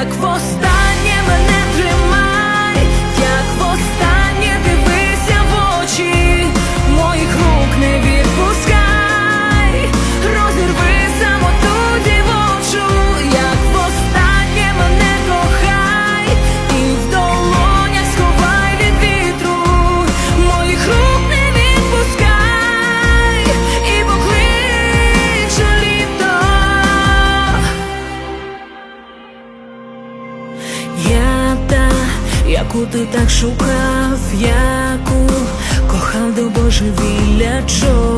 як востаннє мене. яку ти так шукав, яку? Кохав до божевілля чого